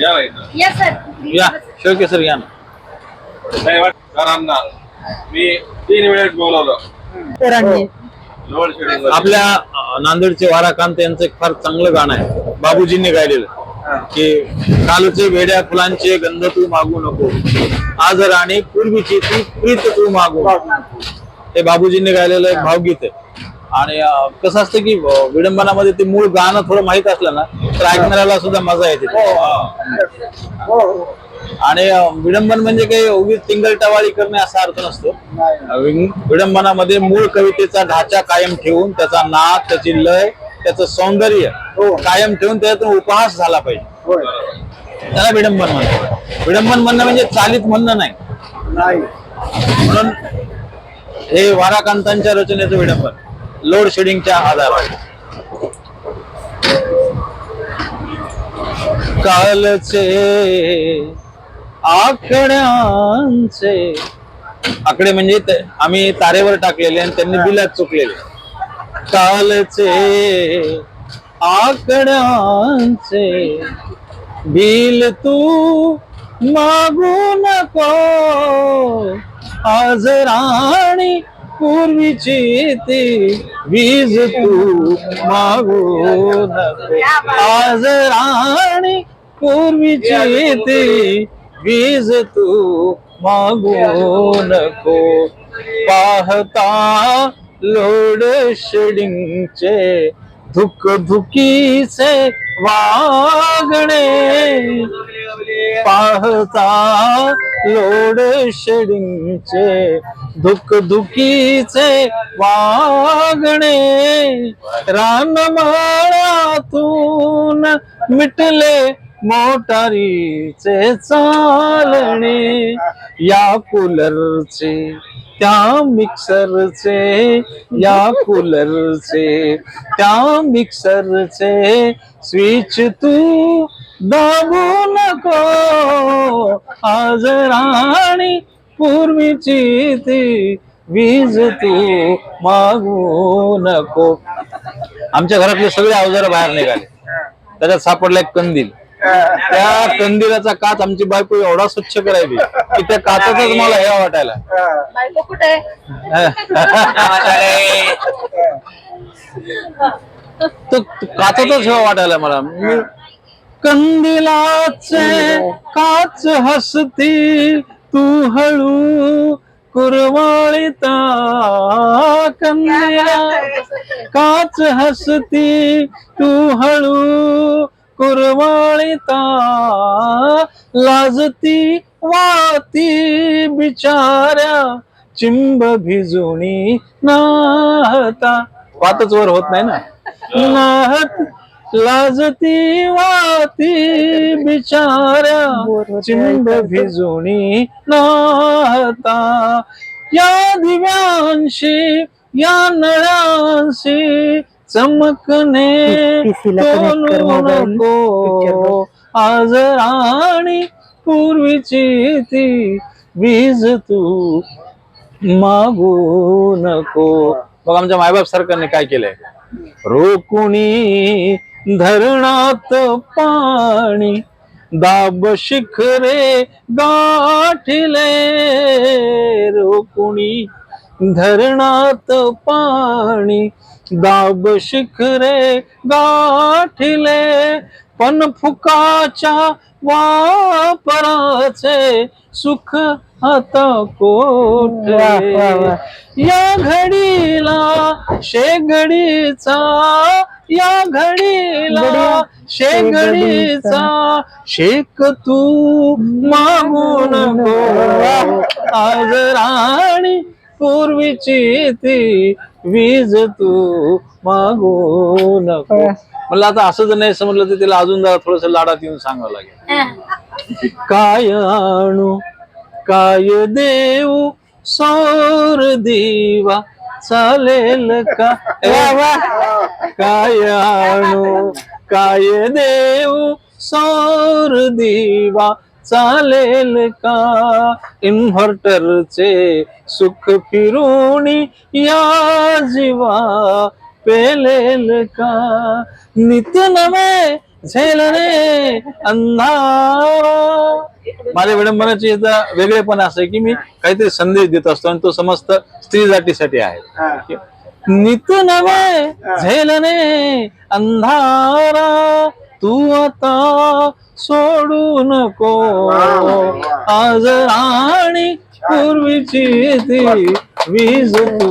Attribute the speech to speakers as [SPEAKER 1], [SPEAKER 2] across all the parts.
[SPEAKER 1] ना.
[SPEAKER 2] Yes sir.
[SPEAKER 3] या. Sir ना.
[SPEAKER 1] सरांना मी तीन वेळेस बोलवलं. लोड शेडिंग
[SPEAKER 3] आपल्या अं, नांदेडचे वाराकांत यांचं एक फार चांगलं गाणं आहे. बाबूजींनी गायलेलं. की कालचे वेड्या फुलांचे गंध तू मागू नको. आज राणी पूर्वीची ती प्रीत तू मागू नको. हे बाबूजींनी गायलेलं एक भावगीत आहे. आणि कसं असतं की विडंबनामध्ये ते मूळ गाणं थोडं माहीत असलं ना तर ऐकणाऱ्याला सुद्धा मजा येते. आणि अं, विडंबन म्हणजे काही उगीच टिंगल करणे असा अर्थ नसतो. विडंबनामध्ये मूळ कवितेचा ढाचा कायम ठेवून त्याचा नाद त्याची लय त्याचं सौंदर्य कायम ठेवून त्याच्यातून उपहास झाला पाहिजे. त्याला विडंबन म्हणतात. विडंबन म्हणणं म्हणजे चालीत म्हणणं नाही. म्हणून हे वाराकांतांच्या रचनेचं विडंबन. लोड शेडिंगच्या आधारावर. कालचे आकड्यांचे आकडे म्हणजे आम्ही तारेवर टाकलेले आणि त्यांनी बिलात चुकलेले. कालचे आकड्यांचे बिल तू मागू नको. आज राणी पूर्वीची ती वीज तू मागू नको आज राणी पूर्वीची ती वीज तू मागू नको. पाहता लोड शेडिंगचे धुक धुकीचे वागणे. पाहता लोड शेडिंगचे धुक दुखीचे वागणे रानमाळातून मिटले मोटारीचे चालणे. या कूलरचे त्या मिक्सरचे या कूलरचे त्या मिक्सरचे स्विच तू दाबू नको. आज राणी पूर्वीची ती वीज तू मागू नको. आमच्या घरातले सगळे अवजार बाहेर निघाले. त्याच्यात सापडला एक कंदील. त्या कंदिलाचा काच आमची बायको एवढा स्वच्छ करायची की त्या काचातच मला हे वाटायला.
[SPEAKER 2] बायको कुठे?
[SPEAKER 3] तो हेवा वाटायला मला. मी कंदिलाचे काच हसती तू हळू कुरवाळीता. कंदिला काच हसती तू हळू कुरवाळीता. लाजती वाती बिचाऱ्या चिंब भिजुणी नाहता. वातच वर होत नाही ना? नाहत लाजती वाती बिचाऱ्या चिंब भिजुणी नाहता. या दिव्यांशी या नळ्यांशी चमकणे. नको. आज राणी पूर्वीची ती वीज तू मागू नको. बघ आमच्या मायबाप सरकारने काय केलंय? रोकुणी धरणात पाणी दाब शिखरे गाठिले रोकुणी धरणात पाणी दाब शिखरे गाठिले पण फुकाच्या वापराचे सुख आता कोठे? या घडीला शेगडीचा या घडीला शेगडीचा शेक तू मागू नको आज राणी पूर्वीची ती वीज तू मागू नको मला आता असं जर नाही समजलं तर तिला अजून जरा थोडस लाडात येऊन सांगावं लागेल. काय आणू? काय देऊ? सौर दिवा. चालेल का? काय आणू? काय देऊ? सौर दिवा चालेल का? इन्व्हर्टरचे सुख फिरून या जीवा पेलेल का? नित्य नवे झेलने अंधारा माझ्या विडंबनाची वेगळेपण असं की मी काहीतरी संदेश देत असतो आणि तो समस्त स्त्री जातीसाठी आहे. नित नवे झेलने अंधारा. तू आता सोडू नको. आज राणी पूर्वीची ती वीज तू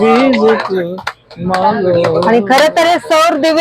[SPEAKER 3] वीज तू
[SPEAKER 4] आणि खर तर हे सौर दिवे